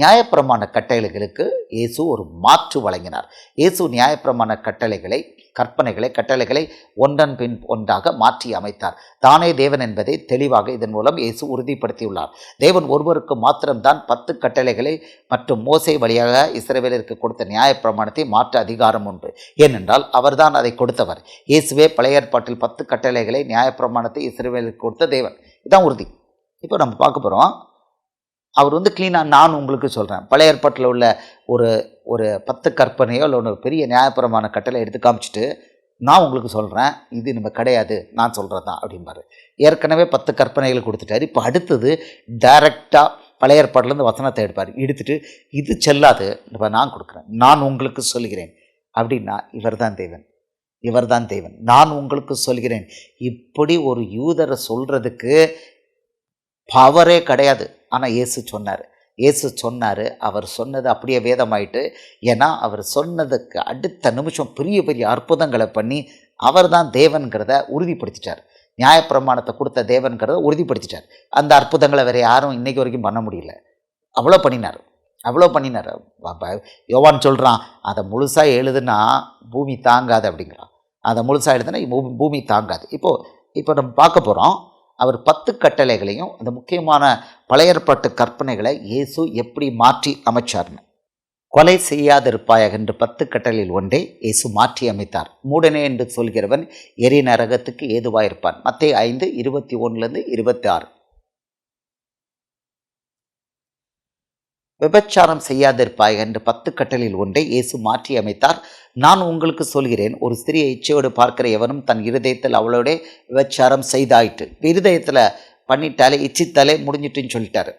நியாயப்பிரமாண கட்டளைகளுக்கு இயேசு ஒரு மாற்று வழங்கினார். இயேசு நியாயப்பிரமாண கட்டளைகளை கற்பனைகளை கட்டளைகளை ஒன்றன் பின் ஒன்றாக மாற்றி அமைத்தார். தானே தேவன் என்பதை தெளிவாக இதன் மூலம் இயேசு உறுதிப்படுத்தியுள்ளார். தேவன் ஒருவருக்கு மாத்திரம்தான் பத்து கட்டளைகளை மற்றும் மோசை வழியாக இஸ்ரேவேலருக்கு கொடுத்த நியாயப்பிரமாணத்தை மாற்ற அதிகாரம் உண்டு. ஏனென்றால் அவர்தான் அதை கொடுத்தவர். இயேசுவே பழைய ஏற்பாட்டில் பத்து கட்டளைகளை நியாயப்பிரமாணத்தை இஸ்ரவேலருக்கு கொடுத்த தேவன். இதான் உறுதி. இப்போ நம்ம பார்க்க போகிறோம் அவர் வந்து க்ளீனாக நான் உங்களுக்கு சொல்கிறேன் பழைய ஏற்பாட்டில் உள்ள ஒரு ஒரு பத்து கற்பனையோ இல்லை ஒன்று பெரிய நியாயபரமான கட்டளை எடுத்து காமிச்சிட்டு நான் உங்களுக்கு சொல்கிறேன் இது நம்ம கிடையாது நான் சொல்கிறது தான் அப்படிம்பாரு. ஏற்கனவே பத்து கற்பனைகள் கொடுத்துட்டாரு. இப்போ அடுத்தது டைரெக்டாக பழைய ஏற்பாட்டிலேருந்து வசனத்தை எடுப்பார். எடுத்துட்டு இது செல்லாது இப்போ நான் கொடுக்குறேன். நான் உங்களுக்கு சொல்கிறேன் அப்படின்னா இவர் தான் தேவன். இவர் தான் தேவன். நான் உங்களுக்கு சொல்கிறேன் இப்படி ஒரு யூதரை சொல்கிறதுக்கு பவரே கிடையாது. ஆனால் இயேசு சொன்னார். இயேசு சொன்னார் அவர் சொன்னது அப்படியே வேதமாயிட்டு ஏன்னா அவர் சொன்னதுக்கு அடுத்த நிமிஷம் பெரிய பெரிய அற்புதங்களை பண்ணி அவர் தான் தேவன்கிறத உறுதிப்படுத்திட்டார். நியாயப்பிரமாணத்தை கொடுத்த தேவன்கிறத உறுதிப்படுத்திட்டார். அந்த அற்புதங்களை வேறு யாரும் இன்றைக்கு வரைக்கும் பண்ண முடியல. அவ்வளோ பண்ணினார். அவ்வளோ பண்ணினார். யோவான் சொல்கிறான் அதை முழுசாக எழுதுனா பூமி தாங்காது அப்படிங்கிறான். அதை முழுசாக எழுதுனா பூமி தாங்காது. இப்போது இப்போ நம்ம பார்க்க போகிறோம் அவர் பத்து கட்டளைகளையும் அந்த முக்கியமான பழையற்பாட்டு கற்பனைகளை இயேசு எப்படி மாற்றி அமைச்சார்னு. கொலை செய்யாதிருப்பாயாக என்று பத்து கட்டளையில் ஒன்றை இயேசு மாற்றி அமைத்தார். மூடனே என்று சொல்கிறவன் எரி நரகத்துக்கு ஏதுவாயிருப்பான். மத்திய ஐந்து இருபத்தி ஒன்றுலேருந்து இருபத்தி ஆறு. விபச்சாரம் செய்யாதிருப்பாய் என்று பத்து கட்டளையில் ஒன்றை இயேசு மாற்றி அமைத்தார். நான் உங்களுக்கு சொல்கிறேன் ஒரு சிறிய இச்சையோடு பார்க்கிற எவனும் தன் இருதயத்தில் அவளோட விபச்சாரம் செய்தாயிட்டு இருதயத்தில் பண்ணிட்டாலே இச்சித்தாலே முடிஞ்சிட்டுன்னு சொல்லிட்டாரு.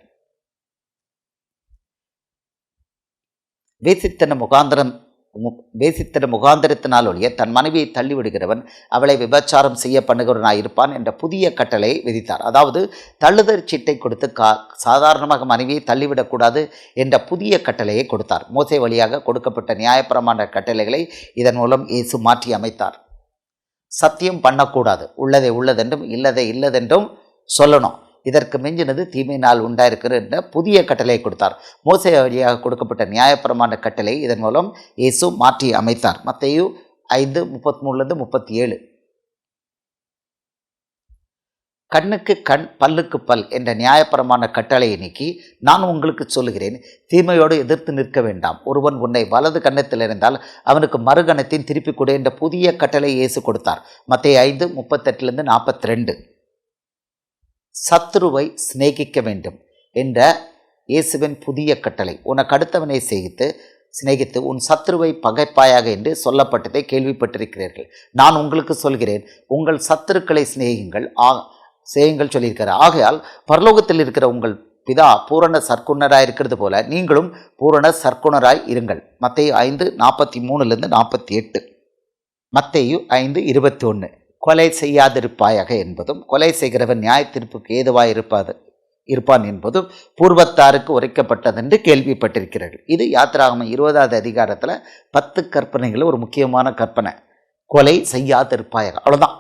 வேசித்தன முகாந்திரம் மு- வேசித்தன முகாந்திரத்தினால் ஒழிய தன் மனைவியை தள்ளிவிடுகிறவன் அவளை விபச்சாரம் செய்ய பண்ணுகிறவனாக இருப்பான் என்ற புதிய கட்டளையை விதித்தார். அதாவது தள்ளுதற் சீட்டை கொடுத்து கா சாதாரணமாக மனைவியை தள்ளிவிடக்கூடாது என்ற புதிய கட்டளையை கொடுத்தார். மோசை வழியாக கொடுக்கப்பட்ட நியாயப்பிரமாண கட்டளைகளை இதன் மூலம் இயேசு மாற்றி அமைத்தார். சத்தியம் பண்ணக்கூடாது. உள்ளதை உள்ளதென்றும் இல்லதை இல்லதென்றும் சொல்லணும். இதற்கு மிஞ்சினது தீமையினால் உண்டாயிருக்கிறது என்ற புதிய கட்டளை கொடுத்தார். மோசை வழியாக கொடுக்கப்பட்ட நியாயப்பிரமாண கட்டளை இதன் மூலம் இயேசு மாற்றி அமைத்தார். மத்தையு ஐந்து முப்பத்தி மூணுலேருந்து முப்பத்தி ஏழு கண்ணுக்கு கண் பல்லுக்கு பல் என்ற நியாயபரமான கட்டளையை நீக்கி நான் உங்களுக்கு சொல்லுகிறேன் தீமையோடு எதிர்த்து நிற்க வேண்டாம். ஒருவன் உன்னை வலது கன்னத்தில் இருந்தால் அவனுக்கு மறுகணத்தின் திருப்பிக் கொடு என்ற புதிய கட்டளை இயேசு கொடுத்தார். மத்திய ஐந்து முப்பத்தெட்டுலேருந்து நாற்பத்தி ரெண்டு சத்ருவை சிநேகிக்க வேண்டும் என்ற இயேசுவின் புதிய கட்டளை. உனக்கு அடுத்தவனை செய்து சிநேகித்து உன் சத்ருவை பகைப்பாயாக என்று சொல்லப்பட்டதை கேள்விப்பட்டிருக்கிறீர்கள். நான் உங்களுக்கு சொல்கிறேன் உங்கள் சத்துருக்களை சிநேகிங்கள் ஆ சேயுங்கள் சொல்லியிருக்கிறார். ஆகையால் பரலோகத்தில் இருக்கிற உங்கள் பிதா பூரண சர்க்குணராய் இருக்கிறது போல நீங்களும் பூரண சர்க்குணராய் இருங்கள். மத்தேயு ஐந்து நாற்பத்தி மூணுலேருந்து நாற்பத்தி எட்டு. மத்தேயு ஐந்து இருபத்தி ஒன்று. கொலை செய்யாதிருப்பாயாக என்பதும் கொலை செய்கிறவன் நியாயத்தீர்ப்புக்கு ஏதுவாக இருப்பாது இருப்பான் என்பதும் பூர்வத்தாருக்கு உரைக்கப்பட்டதென்று கேள்விப்பட்டிருக்கிறார்கள். இது யாத்திராகம இருபதாவது அதிகாரத்தில் பத்து கற்பனைகள் ஒரு முக்கியமான கற்பனை. கொலை செய்யாதிருப்பாயாக. அவ்வளோதான்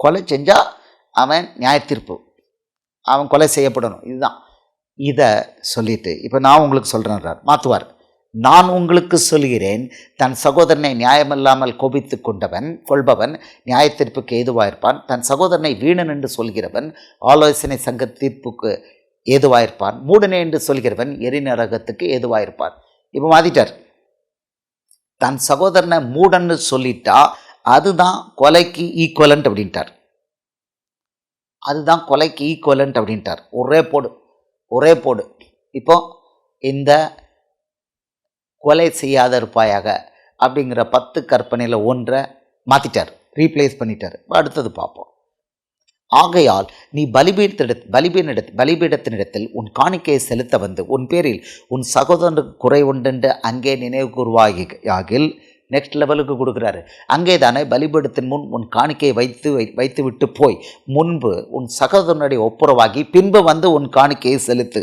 கொலை செஞ்சால் அவன் நியாயத்தீர்ப்பு. அவன் கொலை செய்யப்படணும். இதுதான். இதை சொல்லிட்டு இப்போ நான் உங்களுக்கு சொல்கிறேன்றார் மாற்றுவார் நான் உங்களுக்கு சொல்கிறேன் தன் சகோதரனை நியாயமில்லாமல் கோபித்து கொண்டவன் கொள்பவன் நியாயத்தீர்ப்புக்கு ஏதுவாயிருப்பான். தன் சகோதரனை வீணன் என்று சொல்கிறவன் ஆலோசனை சங்க தீர்ப்புக்கு ஏதுவாயிருப்பான். மூடனே என்று சொல்கிறவன் எரிநரகத்துக்கு ஏதுவாயிருப்பான். இப்போ மாத்திட்டார். தன் சகோதரனை மூடன்னு சொல்லிட்டா அதுதான் கொலைக்கு ஈக்குவலண்ட் அப்படின்ட்டார். அதுதான் கொலைக்கு ஈக்குவலண்ட் அப்படின்ட்டார். ஒரே போடு ஒரே போடு. இப்போ இந்த கொலை செய்யாத இருப்பாயாக அப்படிங்கிற பத்து கற்பனையில் ஒன்றை மாற்றிட்டார் ரீப்ளேஸ் பண்ணிட்டார். அடுத்தது பார்ப்போம். ஆகையால் நீ பலிபீடத்திட பலிபீட பலிபீடத்தினிடத்தில் உன் காணிக்கையை செலுத்த வந்து உன் பேரில் உன் சகோதரனுக்கு குறை உண்டென்று அங்கே நினைவு கூறுவாகி ஆகில் நெக்ஸ்ட் லெவலுக்கு கொடுக்குறாரு. அங்கே தானே பலிபீடத்தின் முன் உன் காணிக்கையை வைத்து வை வைத்து விட்டு போய் முன்பு உன் சகோதரனுடைய ஒப்புரவாகி பின்பு வந்து உன் காணிக்கையை செலுத்து.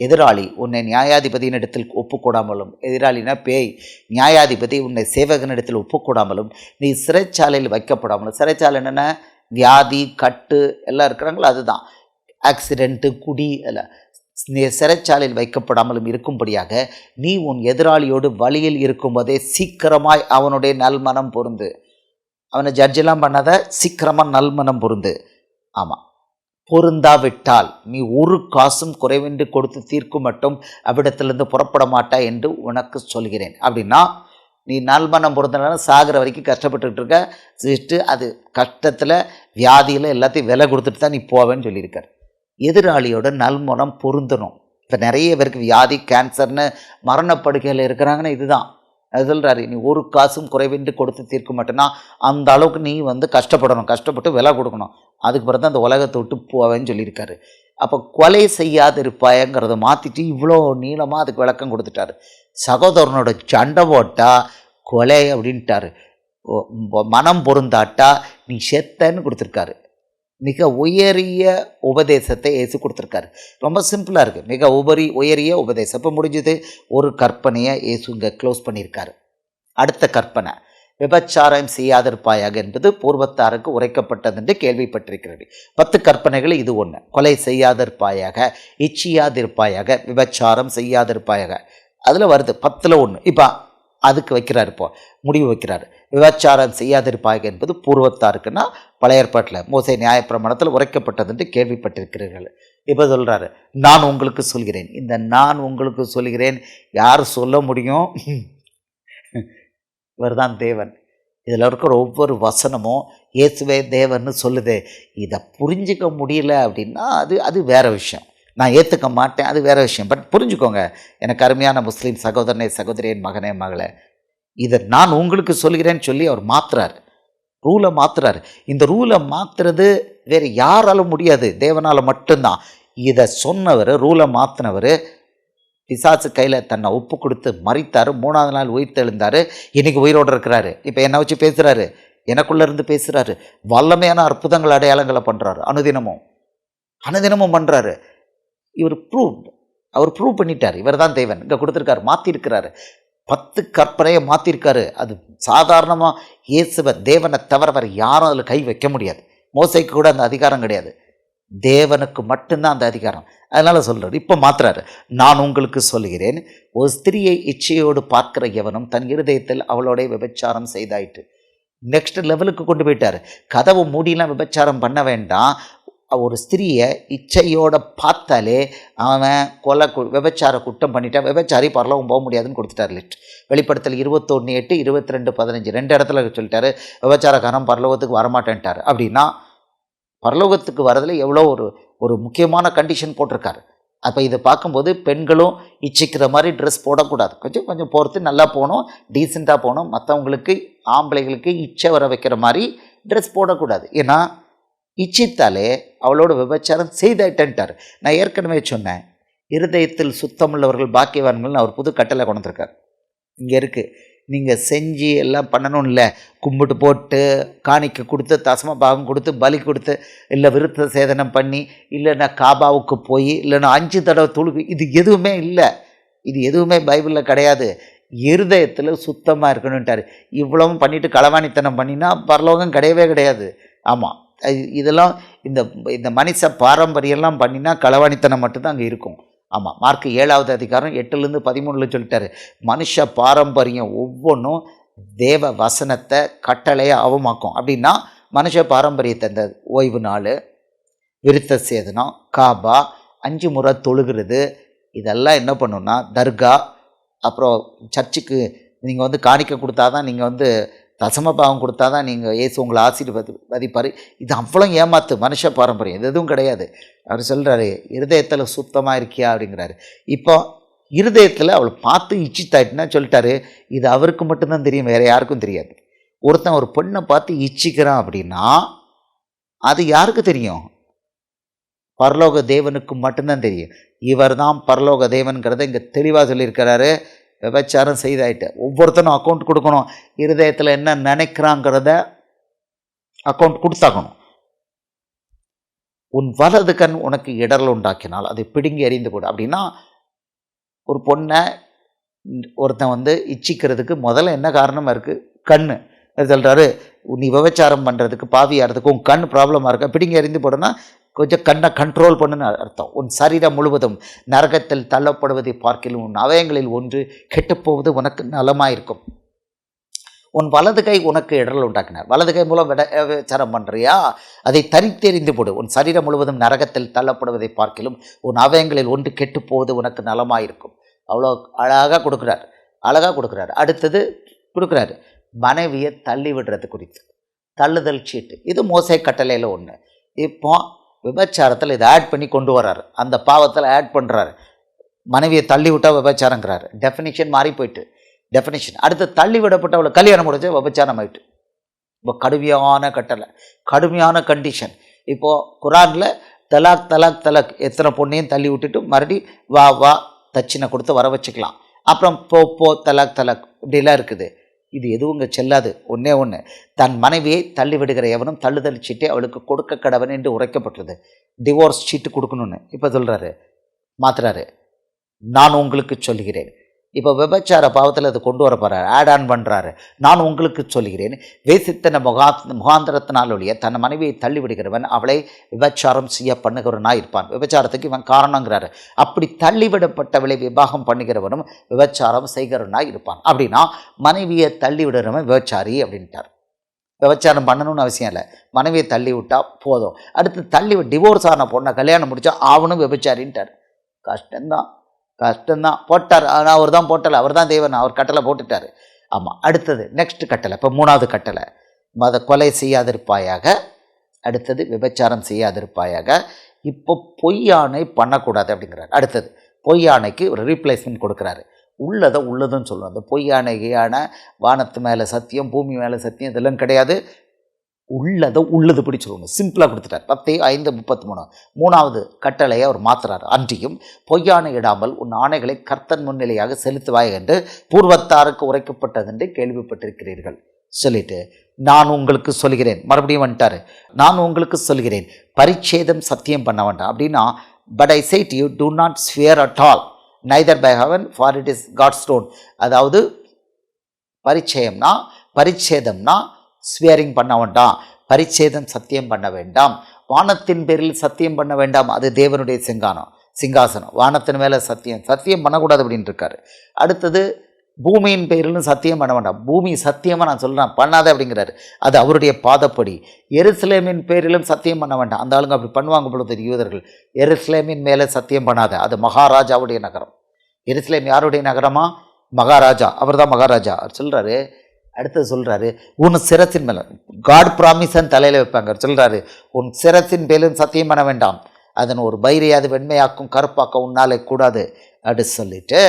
எதிராளி உன்னை நியாயாதிபதியினிடத்தில் ஒப்புக்கூடாமலும் எதிராளினா பேய் நியாயாதிபதி உன்னை சேவகனிடத்தில் ஒப்புக்கூடாமலும் நீ சிறைச்சாலையில் வைக்கப்படாமலும். சிறைச்சாலை என்னென்ன வியாதி கட்டு எல்லாம் இருக்கிறாங்களோ அதுதான். ஆக்சிடெண்ட்டு குடி எல்லாம் நீ சிறைச்சாலையில் வைக்கப்படாமலும் இருக்கும்படியாக நீ உன் எதிராளியோடு வழியில் இருக்கும்போதே சீக்கிரமாய் அவனுடைய நல்மனம் பொருந்து. அவனை ஜட்ஜெல்லாம் பண்ணாத சீக்கிரமாக நல்மனம் பொருந்து. ஆமாம் பொருந்தாவிட்டால் நீ ஒரு காசும் குறைவின்றி கொடுத்து தீர்க்கும் மட்டும் அவ்விடத்திலிருந்து புறப்பட மாட்டாய் என்று உனக்கு சொல்கிறேன். அப்படின்னா நீ நல்மனம் பொருந்தனால சாகிற வரைக்கும் கஷ்டப்பட்டுக்கிட்டு இருக்க. சிட்டு அது கஷ்டத்தில் வியாதியில் எல்லாத்தையும் விலை கொடுத்துட்டு தான் நீ போவேன்னு சொல்லியிருக்கார். எதிராளியோட நல்மனம் பொருந்தணும். இப்போ நிறைய பேருக்கு வியாதி கேன்சர்னு மரணப்படுகையில் இருக்கிறாங்கன்னா இதுதான். அது சொல்கிறாரு நீ ஒரு காசும் குறைவின்றி கொடுத்து தீர்க்க மாட்டேன்னா அந்த அளவுக்கு நீ வந்து கஷ்டப்படணும். கஷ்டப்பட்டு விலை கொடுக்கணும். அதுக்கு பிறகு தான் அந்த உலகத்தை விட்டு போவேன்னு சொல்லியிருக்காரு. அப்போ கொலை செய்யாது இருப்பாயங்கிறத மாற்றிட்டு இவ்வளோ நீளமாக அதுக்கு விளக்கம் கொடுத்துட்டாரு. சகோதரனோட சண்டை போட்டால் கொலை அப்படின்ட்டாரு. மனம் பொருந்தாட்டா நீ செத்தன்னு கொடுத்துருக்காரு. மிக உயரிய உபதேசத்தை ஏசு கொடுத்துருக்காரு. ரொம்ப சிம்பிளாக இருக்குது மிக உபரி உயரிய உபதேசம். இப்போ முடிஞ்சது. ஒரு கற்பனையை ஏசு இங்கே க்ளோஸ் பண்ணியிருக்காரு. அடுத்த கற்பனை. விபச்சாரம் செய்யாதிருப்பாயாக என்பது பூர்வத்தாருக்கு உரைக்கப்பட்டது என்று கேள்விப்பட்டிருக்கிறது. பத்து கற்பனைகள் இது ஒன்று கொலை செய்யாதிருப்பாயாக இச்சியாதிருப்பாயாக விபச்சாரம் செய்யாதிருப்பாயாக. அதில் வருது பத்தில் ஒன்று இப்போ அதுக்கு வைக்கிறார் இப்போ முடிவு வைக்கிறார். விபச்சாரம் செய்யாதிருப்பாயாக என்பது பூர்வத்தாருக்குன்னா பழைய ஏற்பாட்டில் மோசை நியாயப்பிரமாணத்தில் உரைக்கப்பட்டது என்று கேள்விப்பட்டிருக்கிறீர்கள். இப்போ சொல்கிறாரு நான் உங்களுக்கு சொல்கிறேன். இந்த நான் உங்களுக்கு சொல்கிறேன் யார் சொல்ல முடியும்? இவர்தான் தேவன். இதில் இருக்கிற ஒவ்வொரு வசனமும் இயேசுவே தேவன்னு சொல்லுது. இதை புரிஞ்சிக்க முடியல அப்படின்னா அது அது வேற விஷயம். நான் ஏற்றுக்க மாட்டேன் அது வேறு விஷயம். பட் புரிஞ்சுக்கோங்க எனக்கு அருமையான முஸ்லீம் சகோதரனே சகோதரியன் மகனே மகளே. இதை நான் உங்களுக்கு சொல்கிறேன்னு சொல்லி அவர் மாத்துறார். ரூலை மாத்துறாரு. இந்த ரூலை மாத்துறது வேறு யாராலும் முடியாது. தேவனால் மட்டும்தான். இதை சொன்னவர் ரூலை மாற்றினவர் பிசாசு கையில் தன்னை ஒப்பு கொடுத்து மறித்தார் மூணாவது நாள் உயிர் தெழுந்தார் இன்றைக்கி உயிரோடு இருக்கிறாரு. இப்போ என்னை வச்சு பேசுகிறாரு எனக்குள்ளேருந்து பேசுகிறாரு வல்லமையான அற்புதங்கள் அடையாளங்களை பண்ணுறாரு அனுதினமும். அனுதினமும் பண்ணுறாரு இவர் ப்ரூவ் அவர் ப்ரூவ் பண்ணிட்டார். இவர் தான் தேவன். இங்கே கொடுத்துருக்காரு. மாற்றிருக்கிறாரு பத்து கற்பனையை மாற்றிருக்காரு அது சாதாரணமாக இயேசுவ தேவனை தவிர வேறு யாரும் அதில் கை வைக்க முடியாது. மோசைக்கு கூட அந்த அதிகாரம் கிடையாது. தேவனுக்கு மட்டும்தான் அந்த அதிகாரம். அதனால் சொல்கிறார் இப்போ மாத்துறாரு. நான் உங்களுக்கு சொல்கிறேன் ஒரு ஸ்திரியை இச்சையோடு பார்க்கிற எவனும் தன் இருதயத்தில் அவளோட விபச்சாரம் செய்தாயிற்று. நெக்ஸ்ட் லெவலுக்கு கொண்டு போயிட்டார். கதவு மூடிலாம் விபச்சாரம் பண்ண வேண்டாம். ஒரு ஸ்திரியை இச்சையோட பார்த்தாலே அவன் கொலை கு- விபச்சார குற்றம் பண்ணிட்டான் விபச்சாரி பரலவும் போக முடியாதுன்னு கொடுத்துட்டார் லிஸ்ட் வெளிப்படுத்தல் இருபத்தொன்று எட்டு இருபத்தி ரெண்டு பதினஞ்சு ரெண்டு இடத்துல சொல்லிட்டாரு விபச்சாரக்காரன் பரலோகத்துக்கு வரமாட்டேன்ட்டார். அப்படின்னா பரலோகத்துக்கு வரதில் எவ்வளோ ஒரு ஒரு முக்கியமான கண்டிஷன் போட்டிருக்காரு. அப்போ இதை பார்க்கும்போது பெண்களும் இச்சிக்கிற மாதிரி ட்ரெஸ் போடக்கூடாது. கொஞ்சம் கொஞ்சம் பொறுத்து நல்லா போகணும் டீசெண்டாக போகணும். மற்றவங்களுக்கு ஆம்பளைகளுக்கு இச்சை வர வைக்கிற மாதிரி ட்ரெஸ் போடக்கூடாது. ஏன்னா இச்சித்தாலே அவளோட விபச்சாரம் செய்தாயிட்டேன்ட்டார். நான் ஏற்கனவே சொன்னேன் இருதயத்தில் சுத்தமுள்ளவர்கள் பாக்கியவான்கள்னு அவர் புது கட்டளை கொண்டிருக்கார் இங்கே இருக்குது நீங்கள் செஞ்சு எல்லாம் பண்ணணும் இல்லை கும்பிட்டு போட்டு காணிக்க கொடுத்து தசம பாகம் கொடுத்து பலி கொடுத்து இல்லை விருத்த சேதனம் பண்ணி இல்லைன்னா காபாவுக்கு போய் இல்லைன்னா அஞ்சு தடவை தொழுகு இது எதுவுமே இல்லை. இது எதுவுமே பைபிளில் கிடையாது. இருதயத்தில் சுத்தமாக இருக்கணுன்ட்டார் இவ்வளவும் பண்ணிவிட்டு களவாணித்தனம் பண்ணினா பரலோகம் கிடையவே கிடையாது. ஆமாம் இதெல்லாம் இந்த இந்த மனுஷ பாரம்பரியம்லாம் பண்ணினா களவாணித்தனம் மட்டும்தான் அங்கே இருக்கும். ஆமாம் மார்க் ஏழாவது அதிகாரம் எட்டுலேருந்து பதிமூணில் சொல்லிட்டாரு. மனுஷ பாரம்பரியம் ஒவ்வொன்றும் தேவ வசனத்தை கட்டளையை அவமாக்கும். அப்படின்னா மனுஷ பாரம்பரியத்தை இந்த ஓய்வு நாள் விருத்த சேதனம் காபா அஞ்சு முறை தொழுகிறது இதெல்லாம் என்ன பண்ணுன்னா தர்கா அப்புறம் சர்ச்சுக்கு நீங்கள் வந்து காணிக்க கொடுத்தா தான் நீங்கள் வந்து தசம பாவம் கொடுத்தா தான் நீங்கள் ஏசு உங்களை ஆசீர்வதி வதிப்பார். இது அவ்வளோ ஏமாத்து மனுஷ பாரம்பரியம். இது எதுவும் கிடையாது. அவர் சொல்கிறாரு இருதயத்தில் சுத்தமாக இருக்கியா? அப்படிங்கிறாரு. இப்போ இருதயத்தில் அவளை பார்த்து இச்சித்தாயிட்டுனா சொல்லிட்டாரு இது அவருக்கு மட்டும்தான் தெரியும் வேறு யாருக்கும் தெரியாது. ஒருத்தன் ஒரு பொண்ணை பார்த்து இச்சிக்கிறான் அப்படின்னா அது யாருக்கு தெரியும்? பரலோக தேவனுக்கு மட்டும்தான் தெரியும். இவர் தான் பரலோக தேவனுங்கிறத இங்கே தெளிவாக சொல்லியிருக்கிறாரு. விபச்சாரம் செய்தாயிட்டு. ஒவ்வொருத்தனும் அக்கௌண்ட் கொடுக்கணும். இருதயத்தில் என்ன நினைக்கிறாங்கிறத அக்கௌண்ட் கொடுத்தாகணும். உன் வலது கண் உனக்கு இடரல் உண்டாக்கினால் அதை பிடுங்கி எறிந்து கொடு. அப்படின்னா ஒரு பொண்ணை ஒருத்தன் வந்து இச்சிக்கிறதுக்கு முதல்ல என்ன காரணமாக இருக்குது கண் சொல்கிறாரு நீ விபச்சாரம் பண்ணுறதுக்கு பாவியாகிறதுக்கு உன் கண் ப்ராப்ளமாக இருக்கா? பிடிங்கி எறிந்து போடுனா கொஞ்சம் கண்ணை கண்ட்ரோல் பண்ணுன்னு அர்த்தம். உன் சரீரம் முழுவதும் நரகத்தில் தள்ளப்படுவதை பார்க்கிலும் உன் அவயங்களில் ஒன்று கெட்டுப்போவது உனக்கு நலமாயிருக்கும். உன் வலது கை உனக்கு இடரல் உண்டாக்கினார். வலது கை மூலம் விட பண்ணுறியா அதை தரித்தெறிந்து போடு. உன் சரீரம் முழுவதும் நரகத்தில் தள்ளப்படுவதை பார்க்கிலும் உன் அவயங்களில் ஒன்று கெட்டுப்போவது உனக்கு நலமாயிருக்கும். அவ்வளோ அழகாக கொடுக்குறார். அழகாக கொடுக்குறாரு. அடுத்தது கொடுக்குறாரு மனைவியை தள்ளி விடுறது குறித்து. தள்ளுதல் சீட்டு. இது மோசை கட்டளையில் ஒன்று இப்போ விபச்சாரத்தில் இதை ஆட் பண்ணி கொண்டு வர்றாரு. அந்த பாவத்தில் ஆட் பண்ணுறாரு மனைவியை தள்ளி விட்டால் விபச்சாரங்கிறாரு. டெஃபினிஷன் மாறி போயிட்டு. டெஃபினிஷன் அடுத்து தள்ளி விடப்பட்டவளை கல்யாணம் முடிஞ்சு விபச்சாரம் ஆயிட்டு. இப்போ கடுமையான கட்டளை. கடுமையான கண்டிஷன் இப்போது குரானில் தலாக் தலாக் தலாக் எத்தனை பொண்ணையும் தள்ளி விட்டுட்டு மறுபடி வா வா தட்சிணை கொடுத்து வர வச்சுக்கலாம். அப்புறம் போ போ தலாக் தலாக். இப்படிலாம் இருக்குது. இது எதுவும் இங்கே செல்லாது. ஒன்றே ஒன்று தன் மனைவியை தள்ளிவிடுகிற எவனும் தள்ளுதல் சீட்டை அவளுக்கு கொடுக்க கடவன் என்று உரைக்கப்பட்டது டிவோர்ஸ் சீட்டு கொடுக்கணும்னு. இப்போ சொல்கிறாரு மாத்துறாரு. நான் உங்களுக்கு சொல்கிறேன் இப்போ விபச்சார பாவத்தில் அது கொண்டு வர போகிறார் ஆட் ஆன் பண்ணுறாரு நான் உங்களுக்கு சொல்கிறேன் வேசித்தன முகா முகாந்திரத்தினாலுடைய தன் மனைவியை தள்ளி விடுகிறவன் அவளை விபச்சாரம் செய்ய பண்ணுகிறவனாக இருப்பான். விபச்சாரத்துக்கு இவன் காரணங்கிறாரு. அப்படி தள்ளிவிடப்பட்டவளை விவாகம் பண்ணுகிறவனும் விபச்சாரம் செய்கிறவனாக இருப்பான். அப்படின்னா மனைவியை தள்ளிவிடுறவன் விபச்சாரி அப்படின்ட்டார். விபச்சாரம் பண்ணணும்னு அவசியம் இல்லை. மனைவியை தள்ளி விட்டால் போதும். அடுத்து தள்ளி டிவோர்ஸ் ஆன பொண்ணை கல்யாணம் முடித்தா அவனும் விபச்சாரின்ட்டார். கஷ்டம்தான். கஷ்டம்தான். போட்டார். ஆனால் அவர் தான் போட்டலை. அவர் தான் தேவன். அவர் கட்டளை போட்டுட்டார். ஆமாம் அடுத்தது நெக்ஸ்ட் கட்டளை. இப்போ மூணாவது கட்டளை. மத கொலை செய்யாதிருப்பாயாக. அடுத்தது விபச்சாரம் செய்யாதிருப்பாயாக. இப்போ பொய்யானை பண்ணக்கூடாது அப்படிங்கிறார். அடுத்தது பொய்யானைக்கு ஒரு ரீப்ளேஸ்மெண்ட் கொடுக்குறாரு. உள்ளதை உள்ளதுன்னு சொல்லணும் அந்த பொய்யானை யானை வானத்து மேலே சத்தியம் பூமி மேலே சத்தியம் இதெல்லாம் கிடையாது. உள்ளதை உள்ளது பிடிச்சிருவாங்க சிம்பிளாக கொடுத்துட்டார். பத்து ஐந்து முப்பத்தி மூணு. மூணாவது கட்டளையை அவர் மாத்துறார். அன்றியும் பொய்யான இடாமல் உன் ஆணைகளை கர்த்தன் முன்னிலையாக செலுத்துவாய் என்று பூர்வத்தாருக்கு உரைக்கப்பட்டது என்று கேள்விப்பட்டிருக்கிறீர்கள். சொல்லிட்டு நான் உங்களுக்கு சொல்கிறேன். மறுபடியும் வந்துட்டாரு. நான் உங்களுக்கு சொல்கிறேன். பரிச்சேதம் சத்தியம் பண்ண வேண்டாம். அப்படின்னா but I said you do not swear at all neither by heaven for it is God's stone அதாவது பரிச்சயம்னா பரிச்சேதம்னா ஸ்வியரிங் பண்ண வேண்டாம் பரிச்சேதம் சத்தியம் பண்ண வேண்டாம் வானத்தின் பேரில் சத்தியம் பண்ண வேண்டாம் அது தேவனுடைய சிங்கானம் சிங்காசனம். வானத்தின் மேலே சத்தியம் சத்தியம் பண்ணக்கூடாது அப்படின்னு இருக்காரு. அடுத்தது பூமியின் பேரிலும் சத்தியம் பண்ண வேண்டாம். பூமி சத்தியமாக நான் சொல்கிறேன் பண்ணாத அப்படிங்கிறாரு. அது அவருடைய பாதப்படி. எருசலேமின் பேரிலும் சத்தியம் பண்ண வேண்டாம். அந்த ஆளுங்க அப்படி பண்ணுவாங்க பொழுது யூதர்கள். எருசலேமின் மேலே சத்தியம் பண்ணாத. அது மகாராஜாவுடைய நகரம். எருசலேம் யாருடைய நகரமா? மகாராஜா. அவர் தான் மகாராஜா. அவர் சொல்கிறாரு அடுத்தது சொல்கிறாரு உன் சிரத்தின் மேலே காட் ப்ராமிசன் தலையில் வைப்பாங்க. சொல்கிறாரு உன் சிரத்தின் மேலும் சத்தியம் பண்ண வேண்டாம். அதன் ஒரு பைரியாது வெண்மையாக்கும் கருப்பாக்க உன்னாலே கூடாது. அப்படி சொல்லிட்டு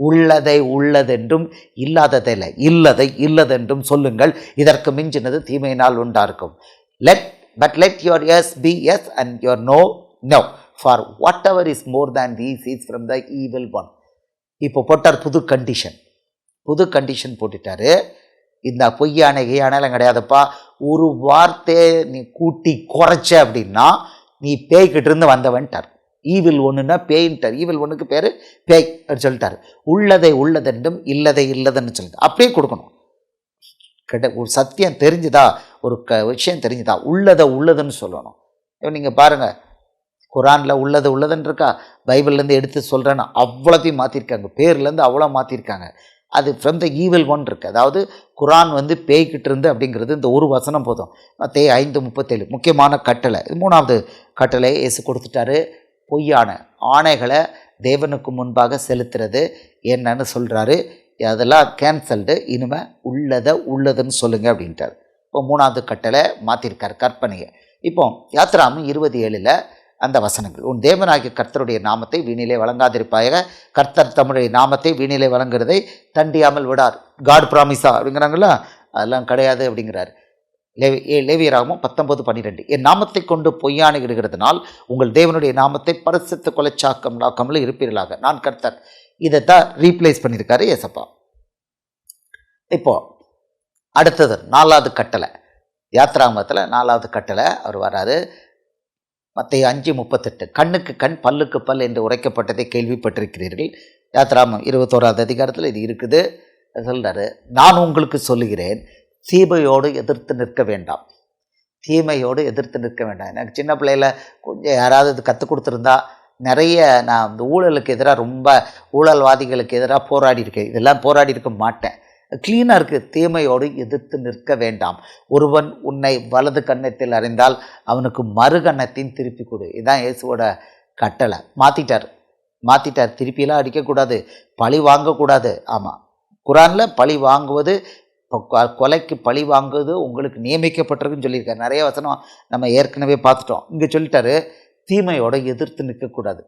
உள்ளதை உள்ளதென்றும் இல்லாததில்லை இல்லதை இல்லதென்றும் சொல்லுங்கள். இதற்கு மிஞ்சினது தீமையினால் உண்டாருக்கும் let but let your yes be yes and your no no for whatever is more than these is from the evil one இப்போ போட்டார் புது கண்டிஷன் புது கண்டிஷன் போட்டுட்டாரு. இந்த பொய்யான கையானலாம் கிடையாதுப்பா. ஒரு வார்த்தையை நீ கூட்டி குறைச்ச அப்படின்னா நீ பேய்கிட்ட இருந்து வந்தவன்ட்டார். ஈவில் ஒன்றுன்னா பேயின்ட்டார். ஈவில் ஒன்றுக்கு பேர் பேய் அப்படின்னு சொல்லிட்டார். உள்ளதை உள்ளதென்றும் இல்லதை இல்லதுன்னு சொல்லிட்டு அப்படியே கொடுக்கணும். கிட்ட ஒரு சத்தியம் தெரிஞ்சுதா? ஒரு க விஷயம் தெரிஞ்சுதா? உள்ளதை உள்ளதுன்னு சொல்லணும். இப்போ நீங்கள் பாருங்கள் குரானில் உள்ளது உள்ளதுன்னு இருக்கா? பைபிள்லேருந்து எடுத்து சொல்கிறேன்னு அவ்வளோத்தையும் மாற்றிருக்காங்க பேர்லேருந்து அவ்வளோ மாற்றிருக்காங்க அது ஃப்ரம் த ஈவில் ஒன் இருக்குது அதாவது குரான் வந்து பேய்கிட்டு இருந்து அப்படிங்கிறது இந்த ஒரு வசனம் போதும். மற்ற ஐந்து முப்பத்தேழு. முக்கியமான கட்டளை. இது மூணாவது கட்டளை. இயேசு கொடுத்துட்டாரு. பொய்யான ஆணைகளை தேவனுக்கு முன்பாக செலுத்துறது என்னன்னு சொல்கிறாரு அதெல்லாம் கேன்சல்டு இனிமேல் உள்ளதை உள்ளதுன்னு சொல்லுங்கள் அப்படின்ட்டார். இப்போ மூணாவது கட்டளை மாற்றிருக்கார் கற்பனையை. இப்போ யாத்ராமு இருபது ஏழில் அந்த வசனங்கள். உன் தேவனாகிய கர்த்தருடைய நாமத்தை வீணிலே வழங்காதிருப்பாயாக. கர்த்தர் தம்முடைய நாமத்தை வீணிலே வழங்குறதை தண்டியாமல் விடார். காட் ப்ராமிஸா அப்படிங்கிறாங்களா அதெல்லாம் கிடையாது அப்படிங்கிறார். லேவி ஏ லேவியராகவும் பத்தொன்பது பன்னிரெண்டு. என் நாமத்தை கொண்டு பொய்யான இடுகிறதுனால் உங்கள் தேவனுடைய நாமத்தை பரிசுத்த கொலைச்சாக்கம் நாக்கமில் இருப்பீர்களாக. நான் கர்த்தர். இதை தான் ரீப்ளேஸ் பண்ணியிருக்காரு ஏசப்பா. இப்போ அடுத்தது நாலாவது கட்டளை. யாத்ராமத்தில் நாலாவது கட்டளை. அவர் வராரு. மத்திய அஞ்சு முப்பத்தெட்டு. கண்ணுக்கு கண் பல்லுக்கு பல் என்று உரைக்கப்பட்டதை கேள்விப்பட்டிருக்கிறீர்கள். யாத்ராமம் இருபத்தோராவது அதிகாரத்தில் இது இருக்குது. சொல்கிறாரு நான் உங்களுக்கு சொல்லுகிறேன் தீமையோடு எதிர்த்து நிற்க வேண்டாம். தீமையோடு எதிர்த்து நிற்க வேண்டாம். எனக்கு சின்ன பிள்ளையில் கொஞ்சம் யாராவது இது கற்றுக் கொடுத்துருந்தா நிறைய நான் இந்த ஊழலுக்கு எதிராக ரொம்ப ஊழல்வாதிகளுக்கு எதிராக போராடி இருக்கேன் இதெல்லாம் போராடி இருக்க மாட்டேன். க்ளீனாக இருக்குது தீமையோடு எதிர்த்து நிற்க வேண்டாம். ஒருவன் உன்னை வலது கன்னத்தில் அறிந்தால் அவனுக்கு மறு கன்னத்தையும் திருப்பி கொடு. இதுதான் இயேசுவோட கட்டளை. மாற்றிட்டார் மாற்றிட்டார் திருப்பிலாம் அடிக்கக்கூடாது. பழி வாங்கக்கூடாது. ஆமாம் குரானில் பழி வாங்குவது இப்போ கொ- கொலைக்கு பழி வாங்குவது உங்களுக்கு நியமிக்கப்பட்டிருக்குன்னு சொல்லியிருக்காரு. நிறைய வசனம் நம்ம ஏற்கனவே பார்த்துட்டோம். இங்கே சொல்லிட்டாரு தீமையோட எதிர்த்து நிற்கக்கூடாது.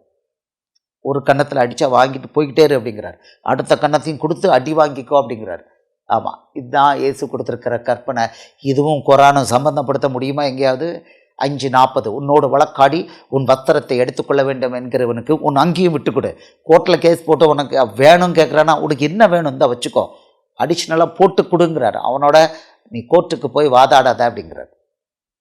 ஒரு கன்னத்தில் அடித்தா வாங்கிட்டு போய்கிட்டே இரு அப்படிங்கிறார். அடுத்த கன்னத்தையும் கொடுத்து அடி வாங்கிக்கோ அப்படிங்கிறார். ஆமாம் இதுதான் இயேசு கொடுத்துருக்கிற கற்பனை. இதுவும் குரானும் சம்பந்தப்படுத்த முடியுமா எங்கேயாவது? அஞ்சு நாற்பது உன்னோட வழக்காடி உன் பத்திரத்தை எடுத்துக்கொள்ள வேண்டும் என்கிறவனுக்கு உன் அங்கேயும் விட்டுக்கொடு. கோர்ட்டில் கேஸ் போட்டு உனக்கு வேணும் கேட்குறானா உனக்கு என்ன வேணும் தான் வச்சுக்கோ. அடிஷ்னலாக போட்டு கொடுங்கிறார். அவனோட நீ கோர்ட்டுக்கு போய் வாதாடாத அப்படிங்கிறார்.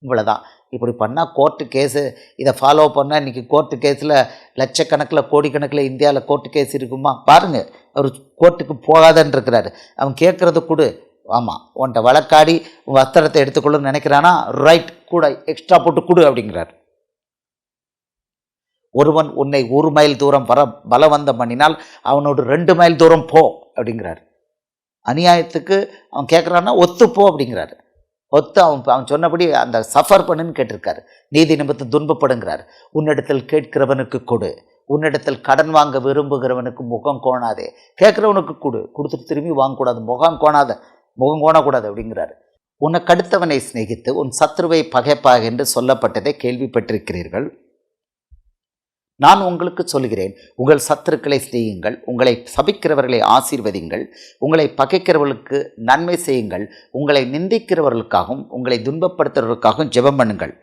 இவ்வளோதான் இப்படி பண்ணால் கோர்ட்டு கேஸு இதை ஃபாலோ பண்ணால் இன்றைக்கி கோர்ட்டு கேஸில் லட்சக்கணக்கில் கோடிக்கணக்கில் இந்தியாவில் கோர்ட்டு கேஸ் இருக்குமா? பாருங்கள் அவர் கோர்ட்டுக்கு போகாதன்னு இருக்கிறாரு அவன் கேட்குறது கொடு. ஆமாம் உன்கிட்ட வழக்காடி வஸ்திரத்தை எடுத்துக்கொள்ளுன்னு நினைக்கிறானா? ரைட் கூட எக்ஸ்ட்ரா போட்டு கொடு அப்படிங்கிறார். ஒருவன் உன்னை ஒரு மைல் தூரம் வர பலவந்தம் பண்ணினால் அவனோடு ரெண்டு மைல் தூரம் போ அப்படிங்கிறார். அநியாயத்துக்கு அவன் கேட்குறான்னா ஒத்து போ அப்படிங்கிறாரு. ஒத்து அவன் அவன் சொன்னபடி அந்த சஃபர் பண்ணுன்னு கேட்டிருக்காரு. நீதி நிமித்தம் துன்பப்படுங்கிறார். உன்னிடத்தில் கேட்கிறவனுக்கு கொடு. உன்னிடத்தில் கடன் வாங்க விரும்புகிறவனுக்கு முகம் கோணாதே. கேட்குறவனுக்கு கொடு. கொடுத்துட்டு திரும்பி வாங்கக்கூடாது. முகம் கோணாத. முகம் கோணக்கூடாது அப்படிங்கிறாரு. உனக்கு அடுத்தவனை சிநேகித்து உன் சத்ருவை பகைப்பாக என்று சொல்லப்பட்டதை கேள்விப்பட்டிருக்கிறீர்கள். நான் உங்களுக்கு சொல்கிறேன். உங்கள் சத்துருக்களை செய்யுங்கள் உங்களை சபிக்கிறவர்களை ஆசீர்வதிங்கள் உங்களை பகைக்கிறவர்களுக்கு நன்மை செய்யுங்கள். உங்களை நிந்திக்கிறவர்களுக்காகவும் உங்களை துன்பப்படுத்துறவர்களுக்காகவும் ஜெபம் பண்ணுங்கள்.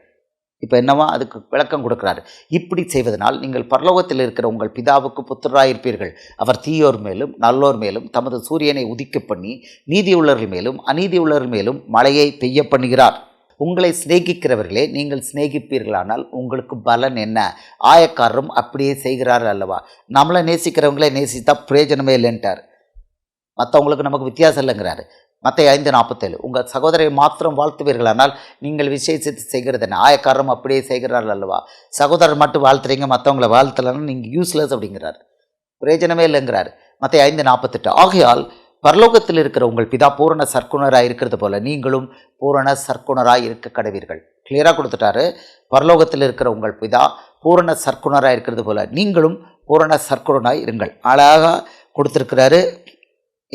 இப்போ என்னவா அதுக்கு விளக்கம் கொடுக்குறாரு? இப்படி செய்வதனால் நீங்கள் பரலோகத்தில் இருக்கிற உங்கள் பிதாவுக்கு புத்திராயிருப்பீர்கள். அவர் தீயோர் மேலும் நல்லோர் மேலும் தமது சூரியனை உதிக்க பண்ணி நீதியுள்ளவர்கள் மேலும் அநீதியுள்ளவர்கள் மேலும் மழையை பெய்ய பண்ணுகிறார். உங்களை சிநேகிக்கிறவர்களே நீங்கள் சிநேகிப்பீர்களானால் உங்களுக்கு பலன் என்ன? ஆயக்காரரும் அப்படியே செய்கிறார் அல்லவா? நம்மளை நேசிக்கிறவங்களே நேசித்தா பிரயோஜனமே இல்லைன்ட்டார். மற்றவங்களுக்கு நமக்கு வித்தியாசம் இல்லைங்கிறாரு. மற்ற ஐந்து நாற்பத்தேழு. உங்கள் சகோதரை மாத்திரம் வாழ்த்துவீர்களானால் நீங்கள் விசேஷித்து செய்கிறது என்ன? ஆயக்காரரும் அப்படியே செய்கிறார்கள் அல்லவா? சகோதரர் மட்டும் வாழ்த்துறீங்க மற்றவங்கள வாழ்த்தலைன்னா நீங்கள் யூஸ்லெஸ் அப்படிங்கிறார். பிரயோஜனமே இல்லைங்கிறார். மற்ற ஐந்து நாற்பத்தெட்டு. ஆகையால் பரலோகத்தில் இருக்கிற உங்கள் பிதா பூரண சர்க்குணராக இருக்கிறது போல நீங்களும் பூரண சர்க்குணராக இருக்க கடவீர்கள். கிளியராக கொடுத்துட்டாரு. பரலோகத்தில் இருக்கிற உங்கள் பிதா பூரண சர்க்குணராக இருக்கிறது போல நீங்களும் பூரண சர்க்குணராக இருங்கள். அழகாக கொடுத்துருக்கிறாரு.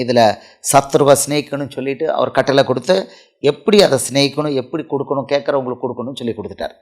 இதில் சத்ருவை ஸ்னேகிக்கணும்னு சொல்லிட்டு அவர் கட்டளை கொடுத்து எப்படி அதை ஸ்னேகிக்கணும் எப்படி கொடுக்கணும் கேட்குறவங்களுக்கு கொடுக்கணும்னு சொல்லி கொடுத்துட்டார்.